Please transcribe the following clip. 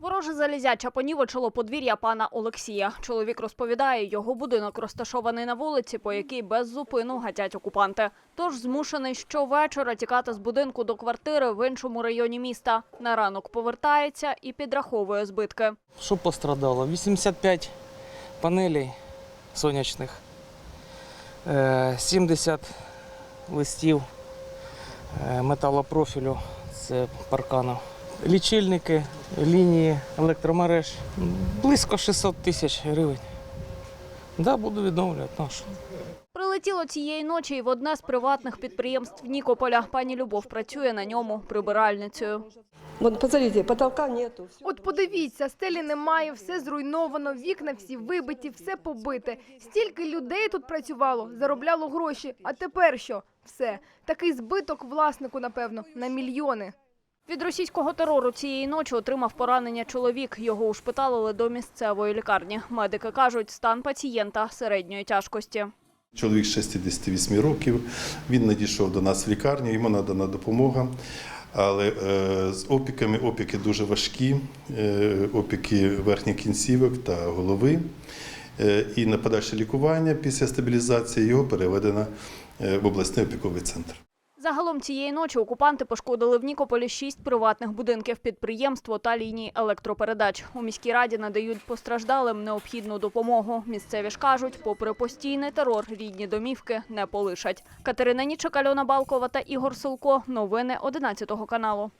Вороже залізяча понівечило подвір'я пана Олексія. Чоловік розповідає, його будинок розташований на вулиці, по якій без зупину гатять окупанти. Тож змушений щовечора тікати з будинку до квартири в іншому районі міста. На ранок повертається і підраховує збитки. Що пострадало? 85 панелей сонячних, е, 70 листів е, металопрофілю, це паркану. Лічильники, лінії електромереж. Близько 600 тисяч гривень. Да, буду відновлювати нашу. Прилетіло цієї ночі і в одне з приватних підприємств Нікополя. Пані Любов працює на ньому прибиральницею. Вот посмотрите, потолка нету. От подивіться, стелі немає, все зруйновано, вікна всі вибиті, все побите. Стільки людей тут працювало, заробляло гроші. А тепер що? Все. Такий збиток власнику, напевно, на мільйони. Від російського терору цієї ночі отримав поранення чоловік. Його ушпиталили до місцевої лікарні. Медики кажуть, стан пацієнта середньої тяжкості. Чоловік 68 років. Він надійшов до нас в лікарню, йому надана допомога. Але е, з опіками опіки дуже важкі, е, опіки верхніх кінцівок та голови. Е, і на подальше лікування після стабілізації його переведено в обласний опіковий центр. Загалом цієї ночі окупанти пошкодили в Нікополі шість приватних будинків, підприємство та лінії електропередач. У міській раді надають постраждалим необхідну допомогу. Місцеві ж кажуть, попри постійний терор, рідні домівки не полишать. Катерина Нічик, Альона Балкова та Ігор Силко. Новини 11 каналу.